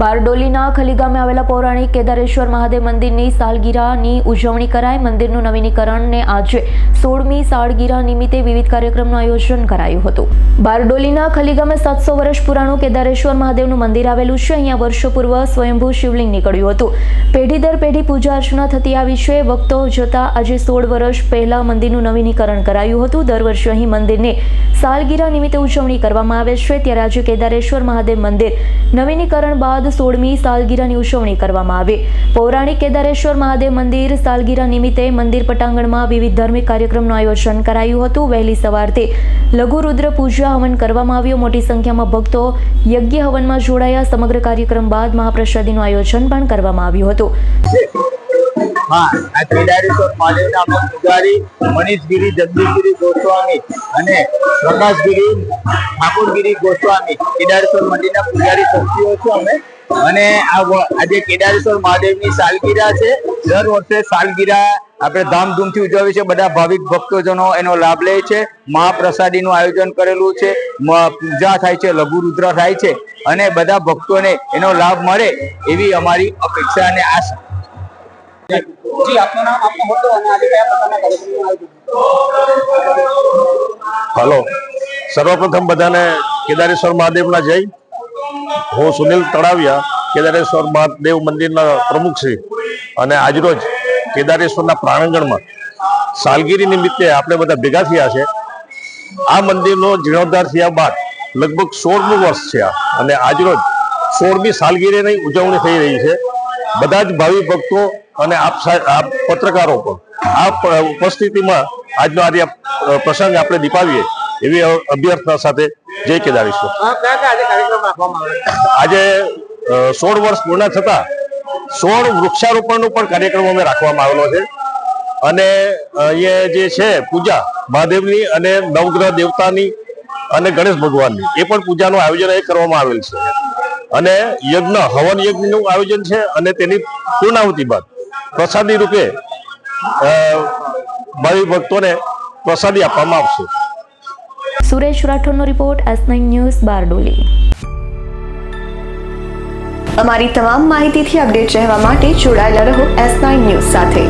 બારડોલીના ખલી ગામે આવેલા પૌરાણિક કેદારેશ્વર મહાદેવ મંદિરની સાલગીરાની ઉજવણી કરાઈ. મંદિરનું નવીનીકરણને આજે સોળમી સાલગીરા નિમિત્તે વિવિધ કાર્યક્રમનું આયોજન કરાયું હતું. બારડોલીના ખલી ગામે સાતસો વર્ષ પુરાણું કેદારેશ્વર મહાદેવનું મંદિર આવેલું છે. અહીંયા વર્ષો પૂર્વ સ્વયંભૂ શિવલિંગ નીકળ્યું હતું. પેઢી દર પેઢી પૂજા અર્ચના થતી આવી છે. ભક્તો જતાં આજે સોળ વર્ષ પહેલા મંદિરનું નવીનીકરણ કરાયું હતું. દર વર્ષે અહીં મંદિરને સાલગીરા નિમિત્તે ઉજવણી કરવામાં આવે છે. ત્યારે આજે કેદારેશ્વર મહાદેવ મંદિર નવીનીકરણ બાદ સોળમી સાલગીરાની ઉજવણી કરવામાં આવી. પૌરાણિક કેદારેશ્વર મહાદેવ મંદિર સાલગીરા નિમિત્તે મંદિર પટાંગણમાં વિવિધ ધાર્મિક કાર્યક્રમનું આયોજન કરાયું હતું. વહેલી સવારથી લઘુ રુદ્ર પૂજા હવન કરવામાં આવ્યો. મોટી સંખ્યામાં ભક્તો યજ્ઞ હવનમાં જોડાયા. સમગ્ર કાર્યક્રમ બાદ મહાપ્રસાદીનું આયોજન પણ કરવામાં આવ્યું હતું. હા, આ કેદારેશ્વર મહાદેવના અમે પૂજારી મનીષગીરી, જગદીશગીરી, ગોસ્વામી અને પ્રકાશગીરી ઠાકોરગીરી, ગોસ્વામી કેદારેશ્વર મંદિરના પૂજારી શક્તિઓ છે અમે. અને આ આજે કેદારેશ્વર મહાદેવની સાલગીરા છે, દર વર્ષે સાલગીરા આપણે ધામધૂમથી ઉજવીએ છીએ. બધા ભાવિક ભક્તોજનો એનો લાભ લે છે. મહાપ્રસાદીનું આયોજન કરેલું છે. પૂજા થાય છે લઘુ રુદ્ર થાય છે અને બધા ભક્તોને એનો લાભ મળે એવી અમારી અપેક્ષા અને આશા. જી, આપનું નામ આપનો હોદ્દો અને આજે કયા પ્રકારના કાર્યક્રમનું આયોજન હલો. સર્વપ્રથમ બધાને કેદારેશ્વર મહાદેવના જય. હું સુનિલ તળાવિયા, કેદારેશ્વર મહાદેવ મંદિરના પ્રમુખ છે અને આજરોજ કેદારેશ્વરના પ્રાંગણમાં સાલગીરી નિમિત્તે આપણે બધા ભેગા થયા છે. આ મંદિરનો જીર્ણોદ્ધાર થયા બાદ લગભગ સોળમું વર્ષ છે અને આજરોજ સોળમી સાલગીરીની ઉજવણી થઈ રહી છે. બધા જ ભાવિ ભક્તો અને આપ પત્રકારો પણ આ ઉપસ્થિતિમાં આજનો આજે પ્રસંગ આપણે દીપાવીએ એવી અભ્યર્થના સાથે જય કેદારેશ્વર. આજે સોળ વર્ષ પૂર્ણ થતા સોળ વૃક્ષારોપણનો પણ કાર્યક્રમ અમે રાખવામાં આવેલો છે. અને અહીંયા જે છે પૂજા મહાદેવની અને નવગ્રહ દેવતાની અને ગણેશ ભગવાનની એ પણ પૂજાનું આયોજન એ કરવામાં આવેલ છે. અને યજ્ઞ હવન યજ્ઞનું આયોજન છે અને તેની પૂર્ણાહુતિ બાદ પ્રસાદી રૂપે ભાવિ ભક્તોને પ્રસાદી આપવામાં આવશે. Suresh રાઠોડનો report S nine news Bardoli. અમારી તમામ માહિતીથી અપડેટ રહેવા માટે જોડાયેલા રહો એસ નાઇન ન્યૂઝ સાથે.